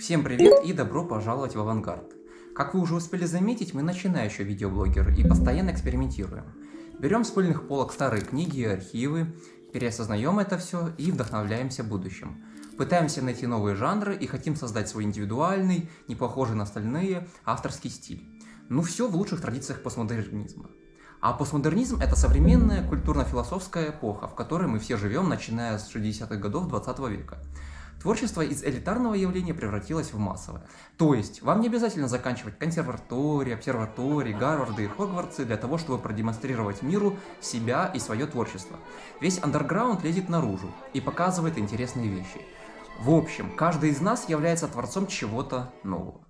Всем привет и добро пожаловать в Авангард. Как вы уже успели заметить, мы начинающие видеоблогеры и постоянно экспериментируем. Берем с пыльных полок старые книги и архивы, переосознаем это все и вдохновляемся будущим. Пытаемся найти новые жанры и хотим создать свой индивидуальный, не похожий на остальные, авторский стиль. Ну все в лучших традициях постмодернизма. А постмодернизм – это современная культурно-философская эпоха, в которой мы все живем, начиная с 60-х годов 20 века. Творчество из элитарного явления превратилось в массовое. То есть, вам не обязательно заканчивать консерватории, обсерватории, Гарварды и Хогвартсы для того, чтобы продемонстрировать миру себя и свое творчество. Весь андерграунд лезет наружу и показывает интересные вещи. В общем, каждый из нас является творцом чего-то нового.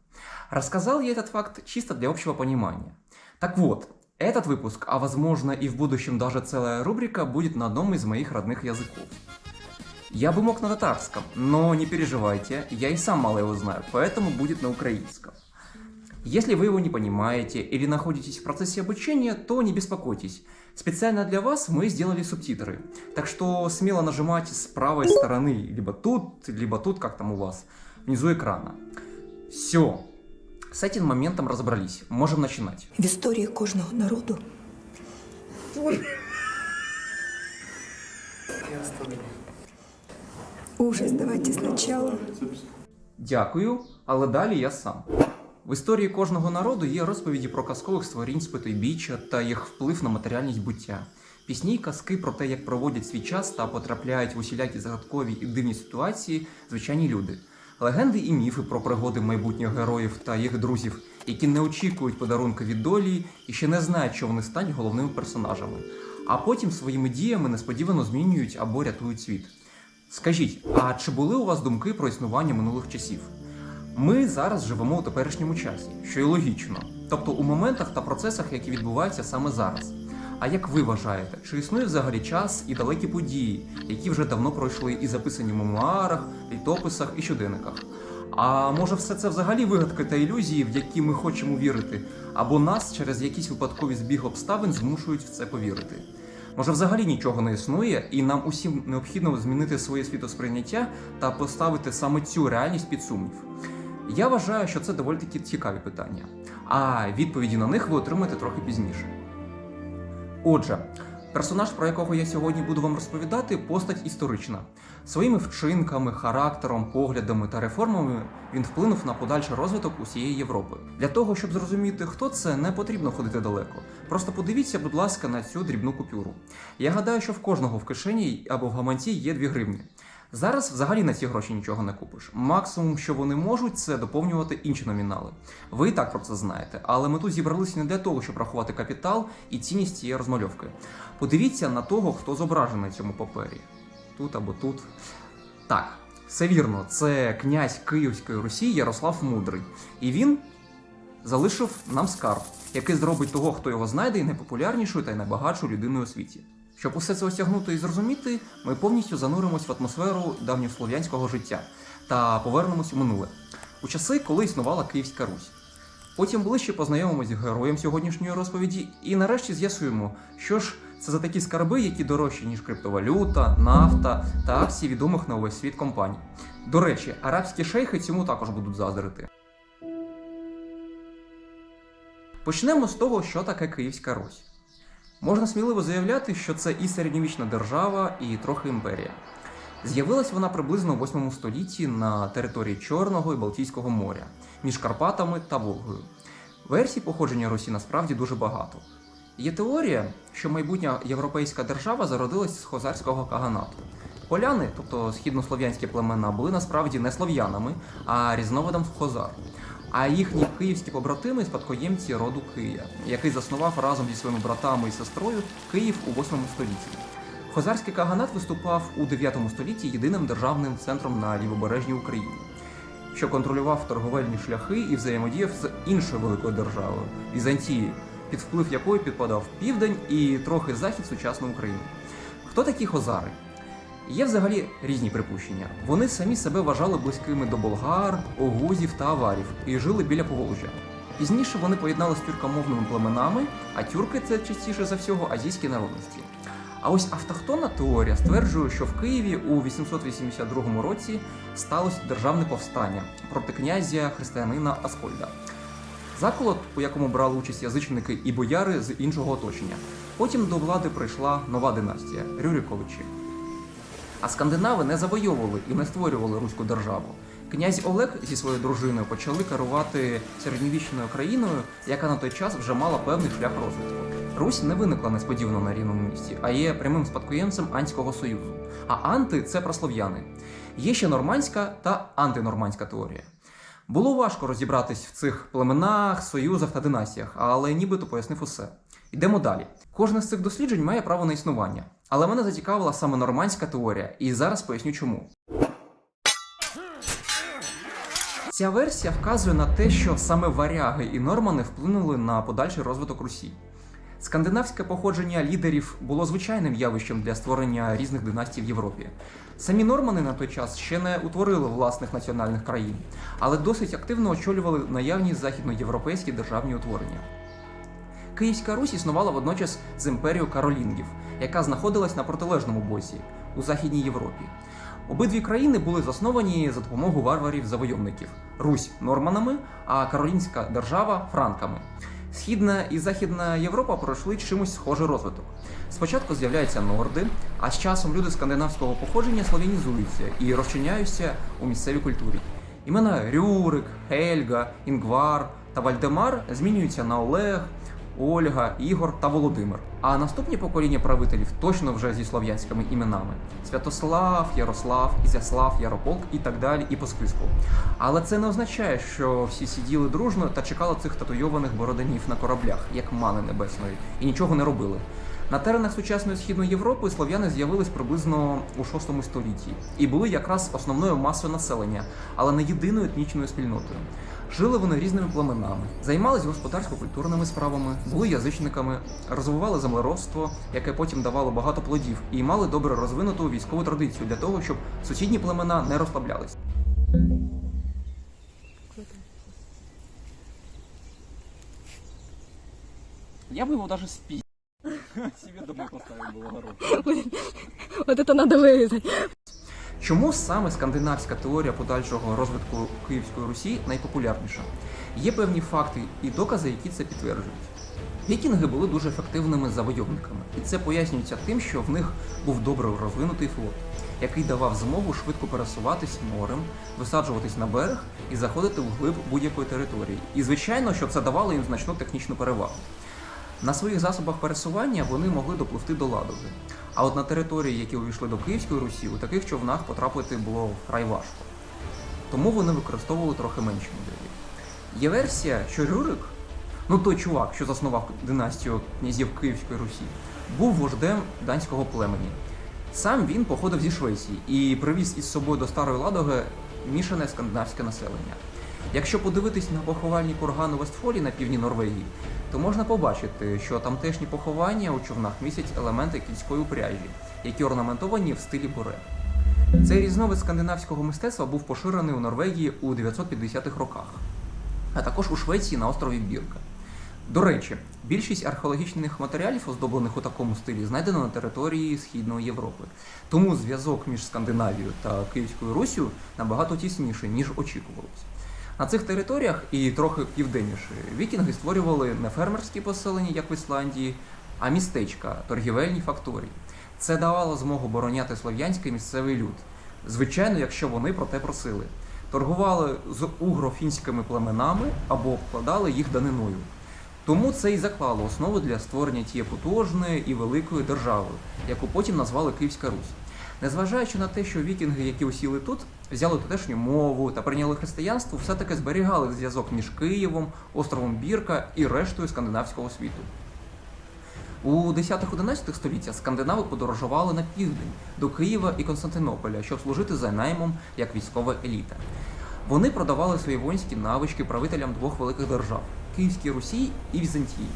Рассказал я этот факт чисто для общего понимания. Так вот, этот выпуск, а возможно и в будущем даже целая рубрика, будет на одном из моих родных языков. Я бы мог на татарском, но не переживайте, я и сам мало его знаю, поэтому будет на украинском. Если вы его не понимаете или находитесь в процессе обучения, то не беспокойтесь. Специально для вас мы сделали субтитры, так что смело нажимайте с правой стороны, либо тут, либо тут, как там у вас, внизу экрана. Все, з этим моментом разобрались, можем начинать. В історії кожного народу ужас. Давайте спочатку. Дякую, але далі я сам. В історії кожного народу є розповіді про казкових створінь з Потойбіччя та їх вплив на матеріальність буття. Пісні й казки про те, як проводять свій час та потрапляють в усілякі загадкові і дивні ситуації звичайні люди. Легенди і міфи про пригоди майбутніх героїв та їх друзів, які не очікують подарунка від долі і ще не знають, що вони стануть головними персонажами, а потім своїми діями несподівано змінюють або рятують світ. Скажіть, а чи були у вас думки про існування минулих часів? Ми зараз живемо у теперішньому часі, що й логічно, тобто у моментах та процесах, які відбуваються саме зараз. А як ви вважаєте, чи існує взагалі час і далекі події, які вже давно пройшли і записані в мемуарах, літописах і щоденниках? А може, все це взагалі вигадки та ілюзії, в які ми хочемо вірити, або нас через якісь випадкові збіг обставин змушують в це повірити? Може, взагалі нічого не існує, і нам усім необхідно змінити своє світосприйняття та поставити саме цю реальність під сумнів. Я вважаю, що це доволі таки цікаві питання, а відповіді на них ви отримаєте трохи пізніше. Отже, персонаж, про якого я сьогодні буду вам розповідати, постать історична. Своїми вчинками, характером, поглядами та реформами він вплинув на подальший розвиток усієї Європи. Для того, щоб зрозуміти, хто це, не потрібно ходити далеко. Просто подивіться, будь ласка, на цю дрібну купюру. Я гадаю, що в кожного в кишені або в гаманці є 2 гривні. Зараз взагалі на ці гроші нічого не купиш. Максимум, що вони можуть, це доповнювати інші номінали. Ви і так про це знаєте, але ми тут зібралися не для того, щоб рахувати капітал і цінність цієї розмальовки. Подивіться на того, хто зображений на цьому папері. Тут або тут. Так, все вірно, це князь Київської Русі Ярослав Мудрий. І він залишив нам скарб, який зробить того, хто його знайде, і найпопулярнішою та й найбагатшою людиною у світі. Щоб усе це осягнути і зрозуміти, ми повністю зануримось в атмосферу давньослов'янського життя та повернемось у минуле, у часи, коли існувала Київська Русь. Потім ближче познайомимось з героєм сьогоднішньої розповіді, і нарешті з'ясуємо, що ж це за такі скарби, які дорожчі, ніж криптовалюта, нафта та акції відомих на увесь світ компаній. До речі, арабські шейхи цьому також будуть заздрити. Почнемо з того, що таке Київська Русь. Можна сміливо заявляти, що це і середньовічна держава, і трохи імперія. З'явилась вона приблизно у 8 столітті на території Чорного і Балтійського моря між Карпатами та Волгою. Версій походження Русі насправді дуже багато. Є теорія, що майбутня європейська держава зародилась з хозарського каганату. Поляни, тобто східнослов'янські племена, були насправді не слов'янами, а різновидом хозар. А їхні київські побратими спадкоємці роду Кия, який заснував разом зі своїми братами і сестрою Київ у 8 столітті. Хозарський каганат виступав у 9 столітті єдиним державним центром на лівобережній Україні, що контролював торговельні шляхи і взаємодіяв з іншою великою державою Візантією, під вплив якої підпадав південь і трохи захід сучасної України. Хто такі хозари? Є взагалі різні припущення. Вони самі себе вважали близькими до болгар, огузів та аварів і жили біля Поволжя. Пізніше вони поєдналися з тюркомовними племенами, а тюрки це частіше за всього азійські народності. А ось автохтонна теорія стверджує, що в Києві у 882 році сталося державне повстання проти князя християнина Аскольда. Заколот, у якому брали участь язичники і бояри з іншого оточення. Потім до влади прийшла нова династія Рюриковичі. А скандинави не завойовували і не створювали руську державу. Князь Олег зі своєю дружиною почали керувати середньовічною країною, яка на той час вже мала певний шлях розвитку. Русь не виникла несподівано на рівному місці, а є прямим спадкоємцем Анського союзу. А анти це прослов'яни. Є ще нормандська та антинормандська теорія. Було важко розібратись в цих племенах, союзах та династіях, але нібито пояснив усе. Йдемо далі. Кожне з цих досліджень має право на існування. Але мене зацікавила саме нормандська теорія, і зараз поясню чому. Ця версія вказує на те, що саме варяги і нормани вплинули на подальший розвиток Русі. Скандинавське походження лідерів було звичайним явищем для створення різних династій в Європі. Самі нормани на той час ще не утворили власних національних країн, але досить активно очолювали наявні західноєвропейські державні утворення. Київська Русь існувала водночас з імперією Каролінгів, яка знаходилась на протилежному боці у Західній Європі. Обидві країни були засновані за допомогою варварів-завойовників: Русь норманами, а Каролінська держава франками. Східна і Західна Європа пройшли чимось схожий розвиток. Спочатку з'являються норди, а з часом люди скандинавського походження слав'янізуються і розчиняються у місцевій культурі. Імена Рюрик, Хельга, Інгвар та Вальдемар змінюються на Олег, Ольга, Ігор та Володимир. А наступні покоління правителів точно вже зі слов'янськими іменами: Святослав, Ярослав, Ізяслав, Ярополк і так далі, і по списку. Але це не означає, що всі сиділи дружно та чекали цих татуйованих бороданів на кораблях, як мани небесної, і нічого не робили. На теренах сучасної східної Європи слов'яни з'явились приблизно у VI столітті і були якраз основною масою населення, але не єдиною етнічною спільнотою. Жили вони різними племенами, займались господарсько-культурними справами, були язичниками, розвивали землеробство, яке потім давало багато плодів, і мали добре розвинуту військову традицію для того, щоб сусідні племена не розслаблялись. Я бы его даже спи. Себе домой поставил было горох. Вот это надо вырезать. Чому саме скандинавська теорія подальшого розвитку Київської Русі найпопулярніша? Є певні факти і докази, які це підтверджують. Вікінги були дуже ефективними завойовниками, і це пояснюється тим, що в них був добре розвинутий флот, який давав змогу швидко пересуватись морем, висаджуватись на берег і заходити в глиб будь-якої території. І звичайно, що це давало їм значну технічну перевагу. На своїх засобах пересування вони могли допливти до Ладоги. А от на території, які увійшли до Київської Русі, у таких човнах потрапити було вкрай важко. Тому вони використовували трохи менші моделі. Є версія, що Рюрик, ну той чувак, що заснував династію князів Київської Русі, був вождем данського племені. Сам він походив зі Швеції і привіз із собою до Старої Ладоги мішане скандинавське населення. Якщо подивитись на поховальні кургану Вестфолі на півдні Норвегії, то можна побачити, що тамтешні поховання у човнах містять елементи кінської упряжі, які орнаментовані в стилі буре. Цей різновид скандинавського мистецтва був поширений у Норвегії у 950-х роках, а також у Швеції на острові Бірка. До речі, більшість археологічних матеріалів, оздоблених у такому стилі, знайдено на території Східної Європи. Тому зв'язок між Скандинавією та Київською Руссю набагато тісніший, ніж очікувалось. На цих територіях і трохи південніше вікінги створювали не фермерські поселення, як в Ісландії, а містечка, торгівельні факторії. Це давало змогу обороняти слов'янський місцевий люд. Звичайно, якщо вони про те просили. Торгували з угро-фінськими племенами або обкладали їх даниною. Тому це і заклало основу для створення тієї потужної і великої держави, яку потім назвали Київська Русь. Незважаючи на те, що вікінги, які осіли тут, взяли тутешню мову та прийняли християнство, все-таки зберігали зв'язок між Києвом, островом Бірка і рештою скандинавського світу. У 10-11 століттях скандинави подорожували на південь до Києва і Константинополя, щоб служити за наймом як військова еліта. Вони продавали свої воїнські навички правителям двох великих держав Київській Русі і Візантії,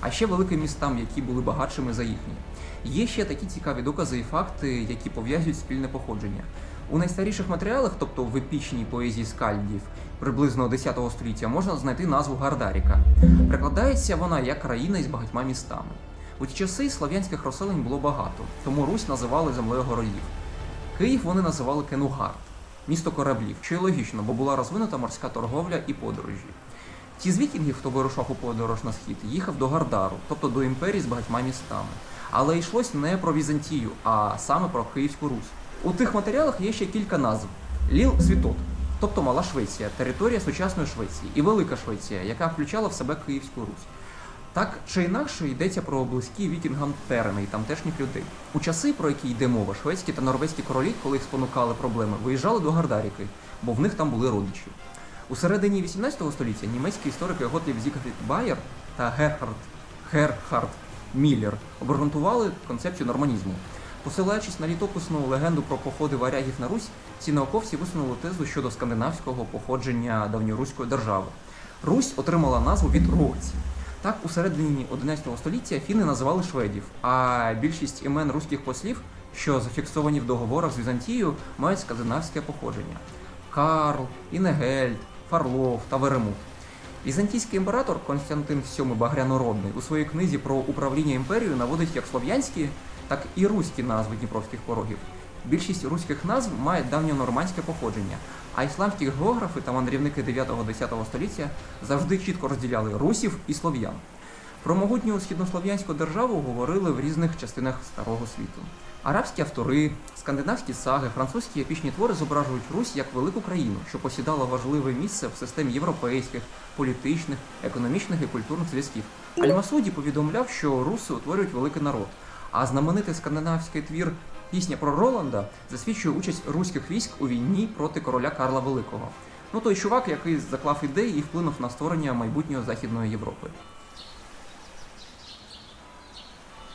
а ще великим містам, які були багатшими за їхні. Є ще такі цікаві докази і факти, які пов'язують спільне походження. У найстаріших матеріалах, тобто в епічній поезії скальдів, приблизно 10 століття, можна знайти назву Гардаріка. Прикладається вона як країна із багатьма містами. У ті часи слов'янських розселень було багато, тому Русь називали землею городів. Київ вони називали Кенугард, місто кораблів, що й логічно, бо була розвинута морська торговля і подорожі. Ті з вікінгів, хто вирушав у подорож на схід, їхав до Гардару, тобто до імперії з багатьма містами. Але йшлось не про Візантію, а саме про Київську Русь. У тих матеріалах є ще кілька назв: Ліл Світот, тобто Мала Швеція, територія сучасної Швеції, і Велика Швеція, яка включала в себе Київську Русь. Так чи інакше йдеться про близькі вікінгам терени і тамтешніх людей. У часи, про які йде мова, шведські та норвезькі королі, коли їх спонукали проблеми, виїжджали до Гардаріки, бо в них там були родичі. У середині 18 століття німецькі історики Готлів Зігфрід Байер та Герхард Герхард Міллер обґрунтували концепцію норманізму. Посилаючись на літописну легенду про походи варягів на Русь, ці науковці висунули тезу щодо скандинавського походження давньоруської держави. Русь отримала назву від рогців. Так, у середині 11 століття фіни називали шведів, а більшість імен руських послів, що зафіксовані в договорах з Візантією, мають скандинавське походження: Карл, Інегельд, Фарлов та Веремут. Візантійський імператор Константин VII Багрянородний у своїй книзі про управління імперією наводить як слов'янські, так і руські назви дніпровських порогів. Більшість руських назв має давньонормандське походження, а ісламські географи та мандрівники 9-10 століття завжди чітко розділяли русів і слов'ян. Про могутню східнослов'янську державу говорили в різних частинах старого світу. Арабські автори, скандинавські саги, французькі епічні твори зображують Русь як велику країну, що посідала важливе місце в системі європейських, політичних, економічних і культурних зв'язків. Аль-Масуді повідомляв, що руси утворюють великий народ, а знаменитий скандинавський твір Пісня про Роланда засвідчує участь руських військ у війні проти короля Карла Великого. Ну той чувак, який заклав ідеї і вплинув на створення майбутньої Західної Європи.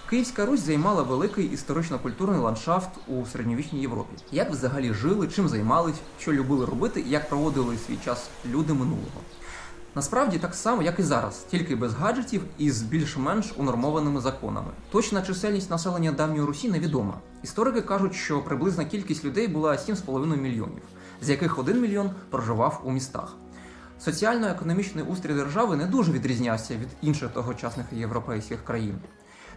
Київська Русь займала великий історично-культурний ландшафт у середньовічній Європі. Як взагалі жили, чим займались, що любили робити, і як проводили свій час люди минулого. Насправді так само, як і зараз, тільки без гаджетів і з більш-менш унормованими законами. Точна чисельність населення давньої Русі невідома. Історики кажуть, що приблизна кількість людей була 7,5 мільйонів, з яких 1 мільйон проживав у містах. Соціально-економічний устрій держави не дуже відрізнявся від інших тогочасних європейських країн.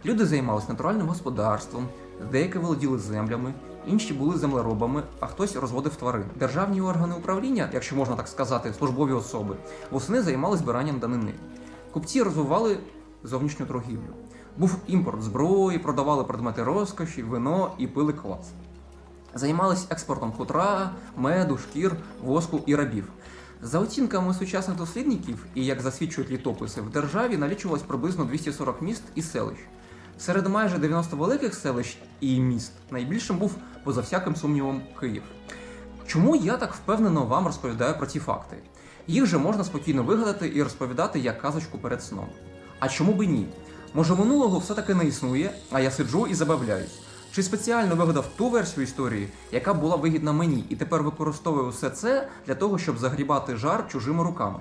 Люди займалися натуральним господарством, деякі володіли землями, інші були землеробами, а хтось розводив тварин. Державні органи управління, якщо можна так сказати, службові особи, восени займалися збиранням данини. Купці розвивали зовнішню торгівлю. Був імпорт зброї, продавали предмети розкоші, вино і пили квас. Займались експортом хутра, меду, шкір, воску і рабів. За оцінками сучасних дослідників, і як засвідчують літописи, в державі налічувалось приблизно 240 міст і селищ. Серед майже 90 великих селищ і міст найбільшим був, поза всяким сумнівом, Київ. Чому я так впевнено вам розповідаю про ці факти? Їх же можна спокійно вигадати і розповідати як казочку перед сном. А чому би ні? Може, минулого все-таки не існує, а я сиджу і забавляюсь. Чи спеціально вигадав ту версію історії, яка була вигідна мені, і тепер використовую все це для того, щоб загрібати жар чужими руками?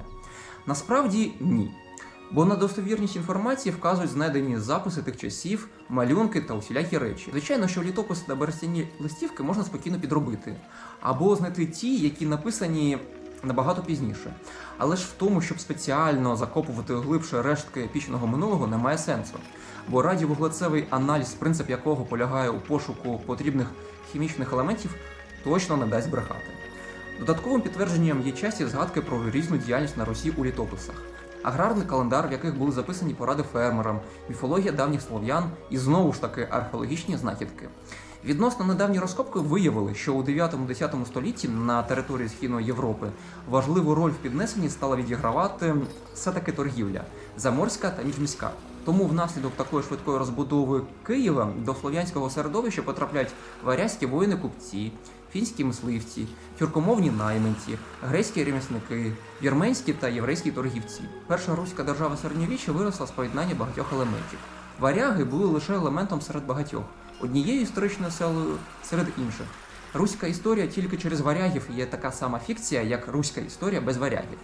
Насправді ні. Бо на достовірність інформації вказують знайдені записи тих часів, малюнки та усілякі речі. Звичайно, що літописи та берестяні листівки можна спокійно підробити, або знайти ті, які написані набагато пізніше. Але ж в тому, щоб спеціально закопувати глибше рештки епічного минулого, немає сенсу. Бо радіовуглецевий аналіз, принцип якого полягає у пошуку потрібних хімічних елементів, точно не дасть брехати. Додатковим підтвердженням є часті згадки про різну діяльність на Русі у літописах. Аграрний календар, в яких були записані поради фермерам, міфологія давніх слов'ян і знову ж таки археологічні знахідки. Відносно недавні розкопки виявили, що у 9-10 столітті на території Східної Європи важливу роль в піднесенні стала відігравати все-таки торгівля заморська та міжміська. Тому внаслідок такої швидкої розбудови Києва до слов'янського середовища потрапляють варязькі воїни-купці, фінські мисливці, тюркомовні найманці, грецькі ремісники, вірменські та єврейські торгівці. Перша руська держава середньовіччя виросла з поєднання багатьох елементів. Варяги були лише елементом серед багатьох, однією історичною селою серед інших. Руська історія тільки через варягів є така сама фікція, як руська історія без варягів.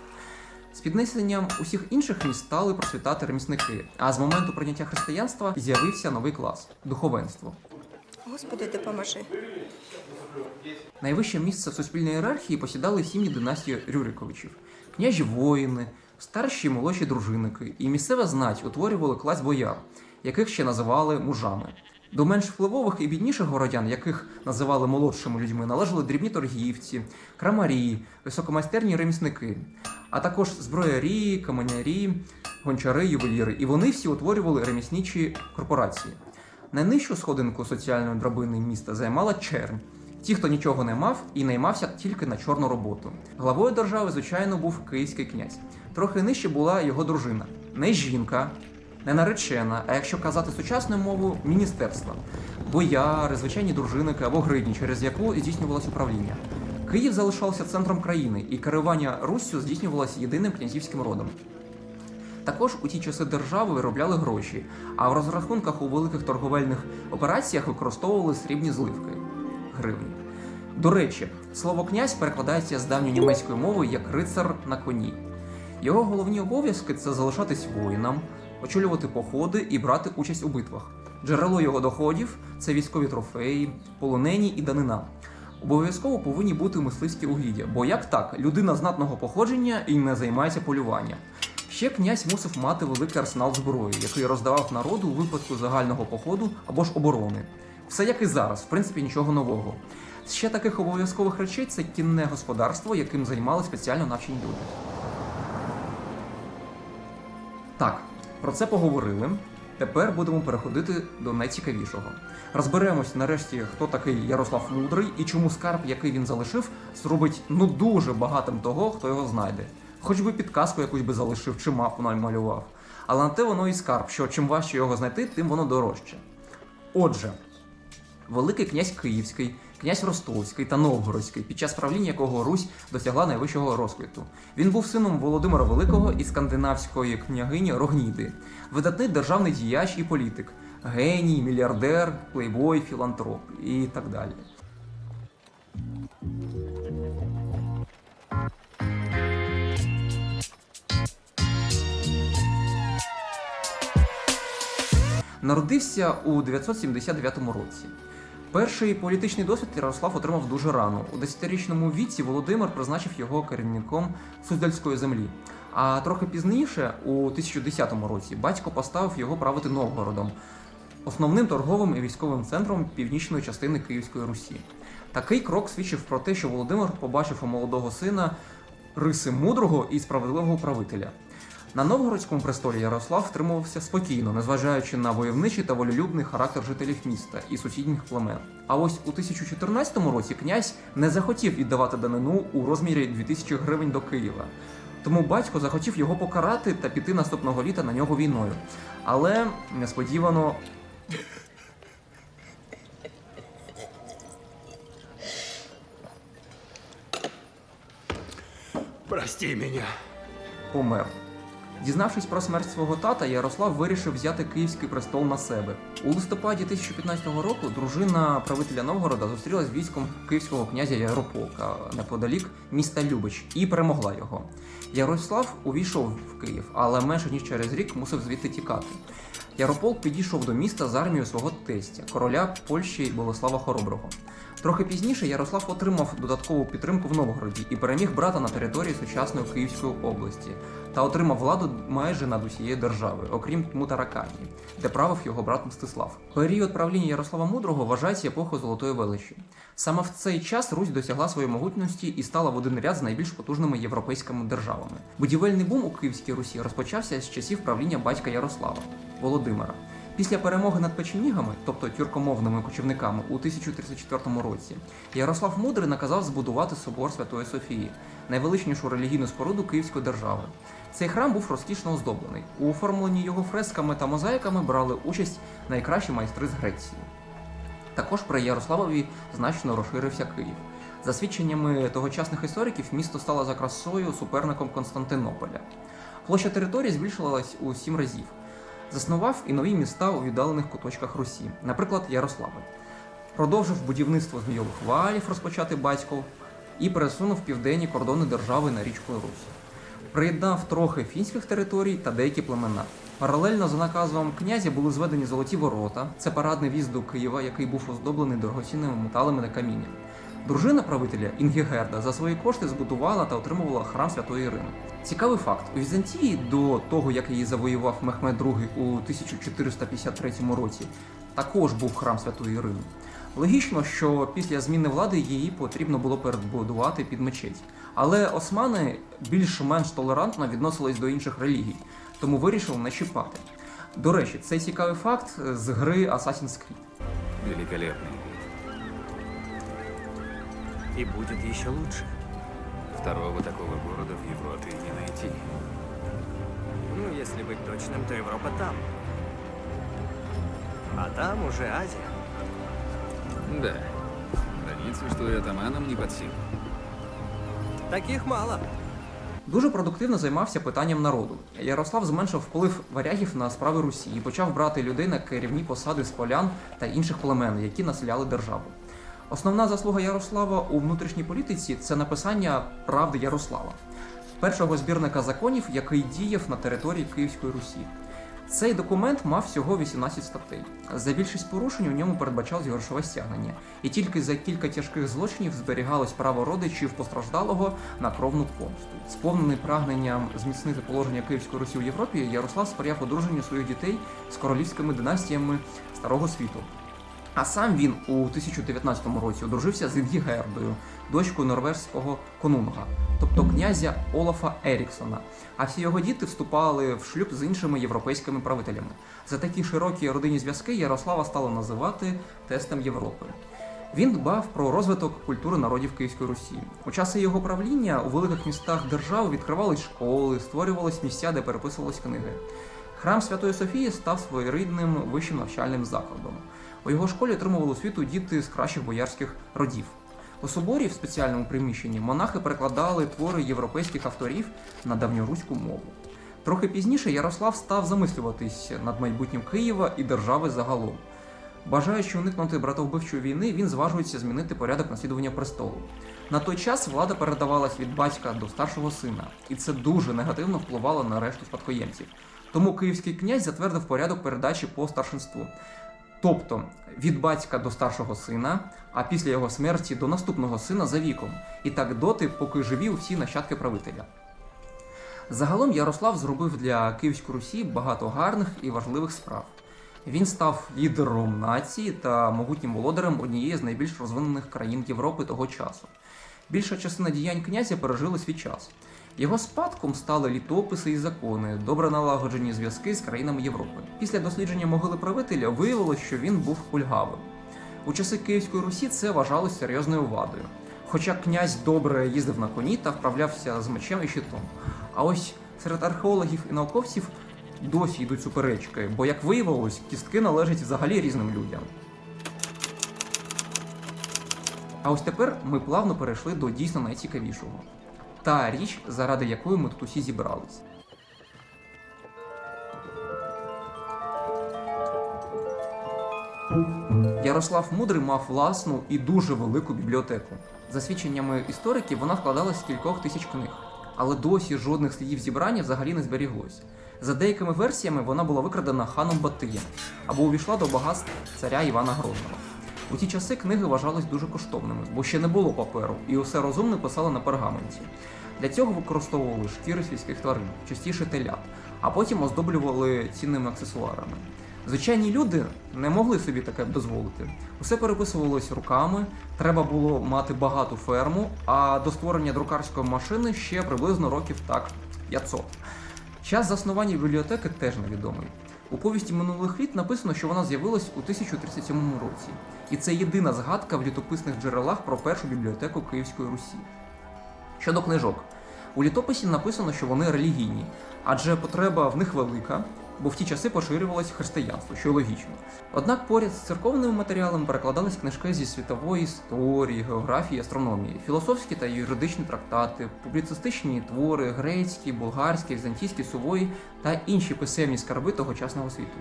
З піднесенням усіх інших міст стали процвітати ремісники, а з моменту прийняття християнства з'явився новий клас духовенство. Господи, допоможи. Найвище місце в суспільній ієрархії посідали сім'ї династії Рюриковичів, княжі воїни, старші і молодші дружинники і місцева знать утворювали клас бояр, яких ще називали мужами. До менш впливових і бідніших городян, яких називали молодшими людьми, належали дрібні торгівці, крамарі, високомайстерні ремісники, а також зброярі, каменярі, гончари, ювеліри. І вони всі утворювали ремісничі корпорації. Найнижчу сходинку соціальної драбини міста займала чернь. Ті, хто нічого не мав і наймався тільки на чорну роботу. Главою держави, звичайно, був київський князь. Трохи нижче була його дружина. Не жінка, не наречена, а якщо казати сучасною мовою, міністерства. Бояри, звичайні дружинники або гридні, через яку здійснювалось управління. Київ залишався центром країни, і керування Руссю здійснювалося єдиним князівським родом. Також у ті часи держави виробляли гроші, а в розрахунках у великих торговельних операціях використовували срібні зливки гривні. До речі, слово князь перекладається з давньої німецької мови як рицар на коні. Його головні обов'язки це залишатись воїнам, очолювати походи і брати участь у битвах. Джерело його доходів це військові трофеї, полонені і данина. Обов'язково повинні бути мисливські угіддя, бо як так, людина знатного походження і не займається полюванням. Ще князь мусив мати великий арсенал зброї, який роздавав народу у випадку загального походу або ж оборони. Все як і зараз, в принципі, нічого нового. Ще таких обов'язкових речей це кінне господарство, яким займали спеціально навчені люди. Так, про це поговорили. Тепер будемо переходити до найцікавішого. Розберемось нарешті, хто такий Ярослав Мудрий і чому скарб, який він залишив, зробить ну дуже багатим того, хто його знайде. Хоч би підказку якусь би залишив чи мапу намалював. Але на те воно і скарб, що чим важче його знайти, тим воно дорожче. Отже, Великий князь Київський, князь Ростовський та Новгородський, під час правління якого Русь досягла найвищого розквіту. Він був сином Володимира Великого і скандинавської княгині Рогніди, видатний державний діяч і політик, геній, мільярдер, плейбой, філантроп і так далі. Народився у 979 році. Перший політичний досвід Ярослав отримав дуже рано. У 10-річному віці Володимир призначив його керівником Суздальської землі. А трохи пізніше, у 1010 році, батько поставив його правити Новгородом, основним торговим і військовим центром північної частини Київської Русі. Такий крок свідчив про те, що Володимир побачив у молодого сина риси мудрого і справедливого правителя. На новгородському престолі Ярослав втримувався спокійно, незважаючи на войовничий та волелюбний характер жителів міста і сусідніх племен. А ось у 1014 році князь не захотів віддавати данину у розмірі 2000 гривень до Києва. Тому батько захотів його покарати та піти наступного літа на нього війною. Але несподівано Прости меня. помер. Дізнавшись про смерть свого тата, Ярослав вирішив взяти київський престол на себе. У листопаді 1015 року дружина правителя Новгорода зустрілася з військом київського князя Ярополка неподалік міста Любич і перемогла його. Ярослав увійшов в Київ, але менше ніж через рік мусив звідти тікати. Ярополк підійшов до міста з армією свого тестя, короля Польщі Болеслава Хороброго. Трохи пізніше Ярослав отримав додаткову підтримку в Новгороді і переміг брата на території сучасної Київської області та отримав владу майже над усією державою, окрім Мутаракані, де правив його брат Мстислав. Період правління Ярослава Мудрого вважається епохою Золотої величі. Саме в цей час Русь досягла своєї могутності і стала в один ряд з найбільш потужними європейськими державами. Будівельний бум у Київській Русі розпочався з часів правління батька Ярослава Володимира. Після перемоги над печенігами, тобто тюркомовними кочівниками, у 1034 році, Ярослав Мудрий наказав збудувати собор Святої Софії, найвеличнішу релігійну споруду Київської держави. Цей храм був розкішно оздоблений. У оформленні його фресками та мозаїками брали участь найкращі майстри з Греції. Також при Ярославові значно розширився Київ. За свідченнями тогочасних істориків, місто стало за красою суперником Константинополя. Площа території збільшилась у сім разів. Заснував і нові міста у віддалених куточках Русі, наприклад, Ярославль. Продовжив будівництво змійових валів, розпочати батько, і пересунув південні кордони держави на річку Русь. Приєднав трохи фінських територій та деякі племена. Паралельно за наказом князя були зведені золоті ворота. Це парадний в'їзд до Києва, який був оздоблений дорогоцінними металами та камінням. Дружина правителя Інгігерда за свої кошти збудувала та отримувала храм Святої Ірини. Цікавий факт: у Візантії до того, як її завоював Мехмед II у 1453 році, також був храм Святої Ірини. Логічно, що після зміни влади її потрібно було перебудувати під мечеть. Але османи більш-менш толерантно відносились до інших релігій, тому вирішили не чіпати. До речі, цей цікавий факт з гри Assassin's Creed. Великолепный вид. И будет еще лучше. Второго такого города в Европе не найти. Ну, если быть точным, то Европа там. А там уже Азия. Да. Границы, что и атаманам не под силу. Таких мало. Дуже продуктивно займався питанням народу. Ярослав зменшив вплив варягів на справи Русі і почав брати людей на керівні посади з полян та інших племен, які населяли державу. Основна заслуга Ярослава у внутрішній політиці це написання правди Ярослава, першого збірника законів, який діяв на території Київської Русі. Цей документ мав всього 18 статей. За більшість порушень у ньому передбачалось грошове стягнення, і тільки за кілька тяжких злочинів зберігалось право родичів постраждалого на кровну помсту. Сповнений прагненням зміцнити положення Київської Русі у Європі, Ярослав сприяв одруженню своїх дітей з королівськими династіями Старого світу. А сам він у 1019 році одружився з Інгігердою, дочкою норвежського конунга, тобто князя Олафа Еріксона. А всі його діти вступали в шлюб з іншими європейськими правителями. За такі широкі родинні зв'язки Ярослава стало називати тестом Європи. Він дбав про розвиток культури народів Київської Русі. У часи його правління у великих містах держави відкривались школи, створювались місця, де переписувались книги. Храм Святої Софії став своєрідним вищим навчальним закладом. У його школі отримували освіту діти з кращих боярських родів. У соборі в спеціальному приміщенні монахи перекладали твори європейських авторів на давньоруську мову. Трохи пізніше Ярослав став замислюватись над майбутнім Києва і держави загалом. Бажаючи уникнути братовбивчої війни, він зважується змінити порядок наслідування престолу. На той час влада передавалась від батька до старшого сина, і це дуже негативно впливало на решту спадкоємців. Тому київський князь затвердив порядок передачі по старшинству. Тобто від батька до старшого сина, а після його смерті до наступного сина за віком, і так доти, поки живі усі нащадки правителя. Загалом Ярослав зробив для Київської Русі багато гарних і важливих справ. Він став лідером нації та могутнім володарем однієї з найбільш розвинених країн Європи того часу. Більша частина діянь князя пережили свій час. Його спадком стали літописи і закони, добре налагоджені зв'язки з країнами Європи. Після дослідження могили правителя виявилось, що він був кульгавим. У часи Київської Русі це вважалось серйозною вадою. Хоча князь добре їздив на коні та вправлявся з мечем і щитом. А ось серед археологів і науковців досі йдуть суперечки, бо, як виявилось, кістки належать взагалі різним людям. А ось тепер ми плавно перейшли до дійсно найцікавішого. Та річ, заради якої ми тут усі зібрались. Ярослав Мудрий мав власну і дуже велику бібліотеку. За свідченнями істориків, вона складалась з кількох тисяч книг, але досі жодних слідів зібрання взагалі не зберіглось. За деякими версіями вона була викрадена ханом Батиєм або увійшла до багатств царя Івана Грозного. У ті часи книги вважались дуже коштовними, бо ще не було паперу, і усе розумне писали на пергаменті. Для цього використовували шкіри сільських тварин, частіше телят, а потім оздоблювали цінними аксесуарами. Звичайні люди не могли собі таке дозволити. Усе переписувалось руками, треба було мати багату ферму, а до створення друкарської машини ще приблизно років так 500. Час заснування бібліотеки теж невідомий. У повісті минулих літ написано, що вона з'явилась у 1037 році, і це єдина згадка в літописних джерелах про першу бібліотеку Київської Русі. Щодо книжок, у літописі написано, що вони релігійні, адже потреба в них велика, бо в ті часи поширювалось християнство, що логічно. Однак поряд з церковними матеріалами перекладались книжки зі світової історії, географії, астрономії, філософські та юридичні трактати, публіцистичні твори, грецькі, болгарські, візантійські, сувої та інші писемні скарби тогочасного світу.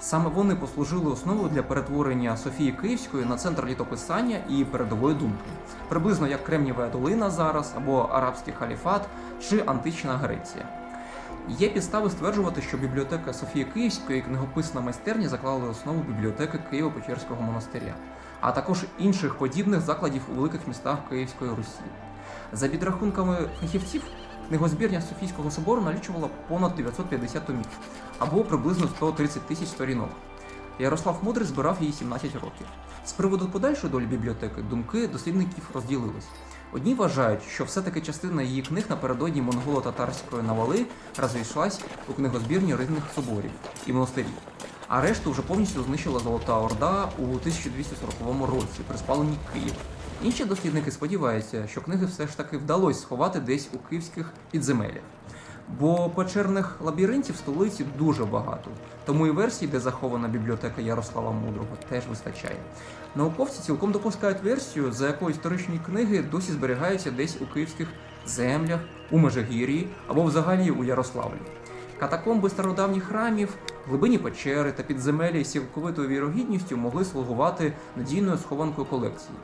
Саме вони послужили основою для перетворення Софії Київської на центр літописання і передової думки, приблизно як Кремнієва долина зараз, або арабський халіфат чи антична Греція. Є підстави стверджувати, що бібліотека Софії Київської книгописна майстерня заклали основу бібліотеки Києво-Печерського монастиря, а також інших подібних закладів у великих містах Київської Русі. За підрахунками фахівців, книгозбірня Софійського собору налічувала понад 950 томів, або приблизно 130 тисяч сторінок. Ярослав Мудрий збирав її 17 років. З приводу подальшої долі бібліотеки думки дослідників розділились. Одні вважають, що все-таки частина її книг напередодні монголо-татарської навали розійшлась у книгозбірні різних соборів і монастирів, а решту вже повністю знищила Золота Орда у 1240 році при спаленні Києва. Інші дослідники сподіваються, що книги все ж таки вдалося сховати десь у київських підземеллях. Бо печерних лабіринтів столиці дуже багато, тому і версій, де захована бібліотека Ярослава Мудрого, теж вистачає. Науковці цілком допускають версію, за якою історичні книги досі зберігаються десь у київських землях, у Межигір'ї або взагалі у Ярославлі. Катакомби стародавніх храмів, глибині печери та підземелля з цілковитою вірогідністю могли слугувати надійною схованкою колекції.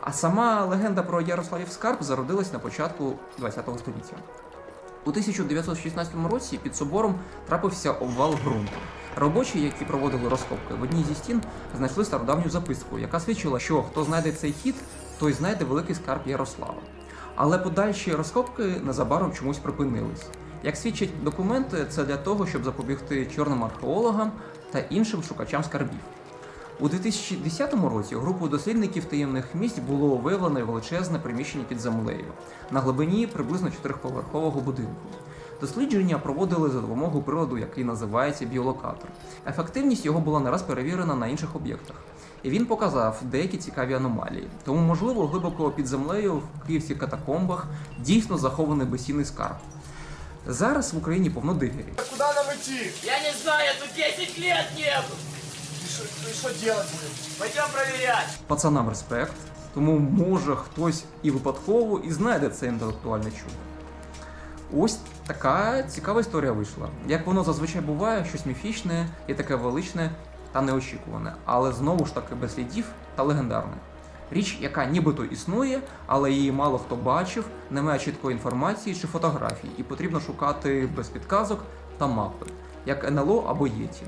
А сама легенда про Ярославів скарб зародилась на початку ХХ століття. У 1916 році під собором трапився обвал ґрунту. Робочі, які проводили розкопки, в одній зі стін знайшли стародавню записку, яка свідчила, що хто знайде цей хід, той знайде великий скарб Ярослава. Але подальші розкопки незабаром чомусь припинились. Як свідчать документи, це для того, щоб запобігти чорним археологам та іншим шукачам скарбів. У 2010 році групою дослідників таємних місць було виявлено величезне приміщення під землею на глибині приблизно чотирьохповерхового будинку. Дослідження проводили за допомогою приладу, який називається біолокатор. Ефективність його була не раз перевірена на інших об'єктах. І він показав деякі цікаві аномалії. Тому, можливо, глибоко під землею в київських катакомбах дійсно захований безцінний скарб. Зараз в Україні повно дигерів. Куда нам идти? Я не знаю, я тут 10 лет не был. И что делать будем? Пойдем проверять. Пацанам респект, тому може хтось і випадково і знайде це інтелектуальне чудо. Ось така цікава історія вийшла. Як воно зазвичай буває, щось міфічне і таке величне та неочікуване, але знову ж таки без слідів та легендарне. Річ, яка нібито існує, але її мало хто бачив, немає чіткої інформації чи фотографій, і потрібно шукати без підказок та мапи, як НЛО або Єті.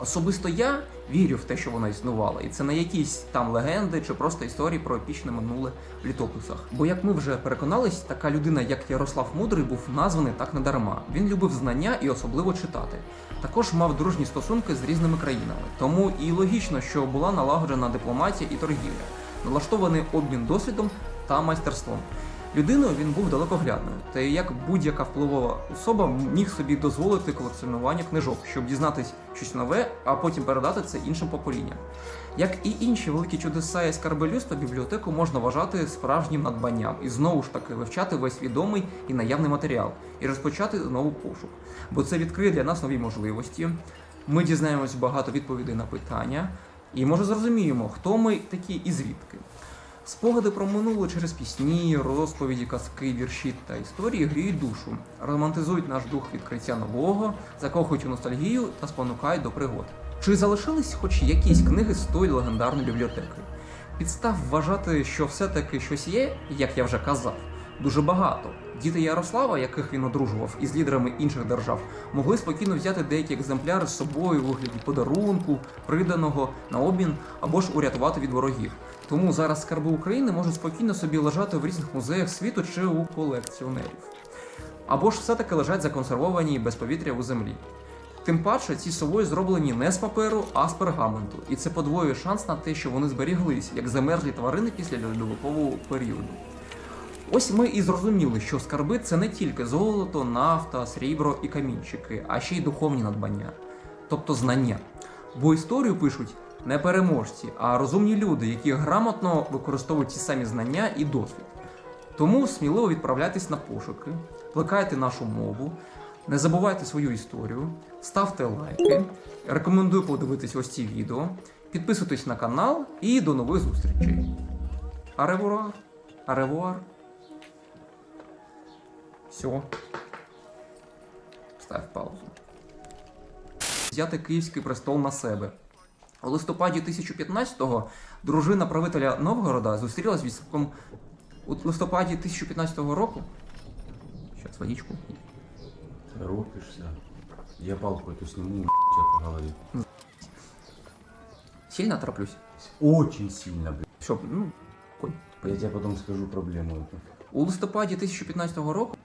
Особисто я вірю в те, що вона існувала, і це не якісь там легенди чи просто історії про епічне минуле в літописах. Бо як ми вже переконались, така людина, як Ярослав Мудрий, був названий так не дарма. Він любив знання і особливо читати. Також мав дружні стосунки з різними країнами. Тому і логічно, що була налагоджена дипломатія і торгівля, налаштований обмін досвідом та майстерством. Людиною він був далекоглядною, та як будь-яка впливова особа міг собі дозволити колекціонування книжок, щоб дізнатись щось нове, а потім передати це іншим поколінням. Як і інші великі чудеса і скарби людства, бібліотеку можна вважати справжнім надбанням і знову ж таки вивчати весь відомий і наявний матеріал, і розпочати знову пошук. Бо це відкриє для нас нові можливості. Ми дізнаємось багато відповідей на питання, і може зрозуміємо, хто ми такі і звідки. Спогади про минуле через пісні, розповіді, казки, вірші та історії гріють душу, романтизують наш дух відкриття нового, закохують у ностальгію та спонукають до пригод. Чи залишились хоч якісь книги з тої легендарної бібліотеки? Підстав вважати, що все-таки щось є, як я вже казав, дуже багато. Діти Ярослава, яких він одружував із лідерами інших держав, могли спокійно взяти деякі екземпляри з собою у вигляді подарунку, приданого на обмін або ж урятувати від ворогів. Тому зараз скарби України можуть спокійно собі лежати в різних музеях світу чи у колекціонерів. Або ж все-таки лежать законсервовані без повітря у землі. Тим паче ці сової зроблені не з паперу, а з пергаменту, і це подвоює шанс на те, що вони зберіглись, як замерзлі тварини після льодовикового періоду. Ось ми і зрозуміли, що скарби це не тільки золото, нафта, срібро і камінчики, а ще й духовні надбання, тобто знання. Бо історію пишуть не переможці, а розумні люди, які грамотно використовують ті самі знання і досвід. Тому сміливо відправляйтесь на пошуки, плекайте нашу мову, не забувайте свою історію, ставте лайки, рекомендую подивитись ось ці відео, підписуйтесь на канал і до нових зустрічей. Аревуар! Аревуар! Все. Став паузу. Взяти Київський престол на себе. У листопаді 1015-го дружина правителя Новгорода зустрілась з військом у листопаді 1015 року. Щас водичку. Торопишься. Я палку эту сниму, тебе по голове. Сильно тороплюсь? Очень сильно, блядь. Щоб, ну, конь. Я тебе потом скажу проблему эту. У листопаді 2015 року